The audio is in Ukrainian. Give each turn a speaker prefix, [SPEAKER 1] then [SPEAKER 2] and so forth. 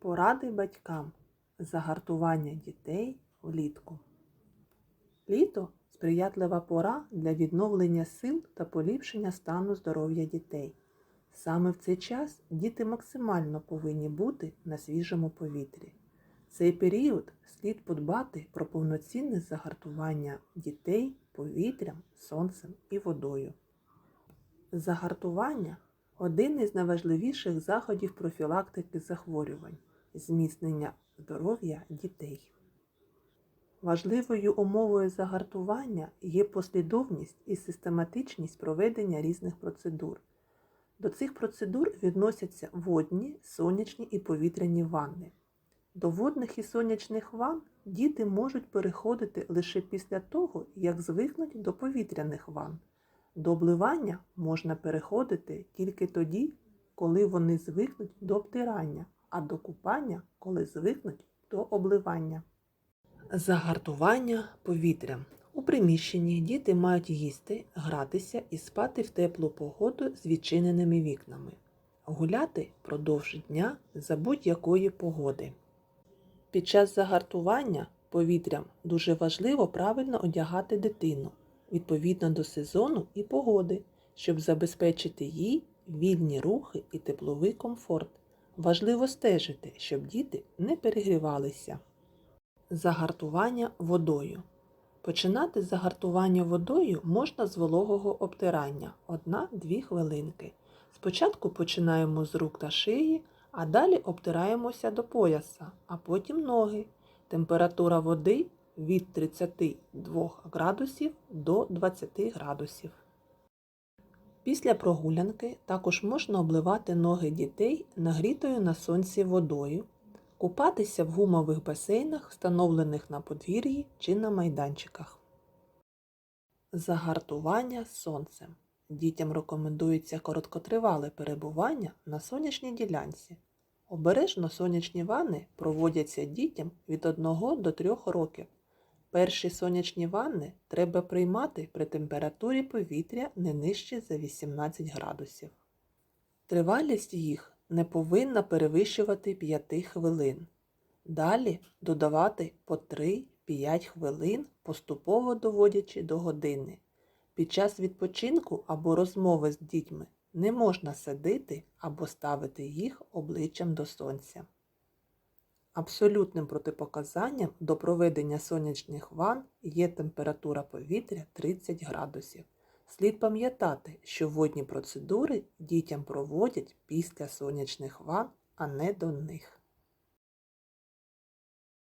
[SPEAKER 1] Поради батькам. Загартування дітей влітку. Літо сприятлива пора для відновлення сил та поліпшення стану здоров'я дітей. Саме в цей час діти максимально повинні бути на свіжому повітрі. Цей період слід подбати про повноцінне загартування дітей повітрям, сонцем і водою. Загартування один із найважливіших заходів профілактики захворювань, зміцнення здоров'я дітей. Важливою умовою загартування є послідовність і систематичність проведення різних процедур. До цих процедур відносяться водні, сонячні і повітряні ванни. До водних і сонячних ванн діти можуть переходити лише після того, як звикнуть до повітряних ванн. До обливання можна переходити тільки тоді, коли вони звикнуть до обтирання, а до купання, коли звикнуть до обливання. Загартування повітрям. У приміщенні діти мають їсти, гратися і спати в теплу погоду з відчиненими вікнами, гуляти продовж дня за будь-якої погоди. Під час загартування повітрям дуже важливо правильно одягати дитину відповідно до сезону і погоди, щоб забезпечити їй вільні рухи і тепловий комфорт. Важливо стежити, щоб діти не перегрівалися. Загартування водою. Починати загартування водою можна з вологого обтирання 1-2 хвилинки. Спочатку починаємо з рук та шиї, а далі обтираємося до пояса, а потім ноги. Температура води від 32 градусів до 20 градусів. Після прогулянки також можна обливати ноги дітей нагрітою на сонці водою, купатися в гумових басейнах, встановлених на подвір'ї чи на майданчиках. Загартування сонцем. Дітям рекомендується короткотривале перебування на сонячній ділянці. Обережно сонячні ванни проводяться дітям від 1 до 3 років. Перші сонячні ванни треба приймати при температурі повітря не нижче за 18 градусів. Тривалість їх не повинна перевищувати 5 хвилин. Далі додавати по 3-5 хвилин, поступово доводячи до години. Під час відпочинку або розмови з дітьми не можна садити або ставити їх обличчям до сонця. Абсолютним протипоказанням до проведення сонячних ванн є температура повітря 30 градусів. Слід пам'ятати, що водні процедури дітям проводять після сонячних ванн, а не до них.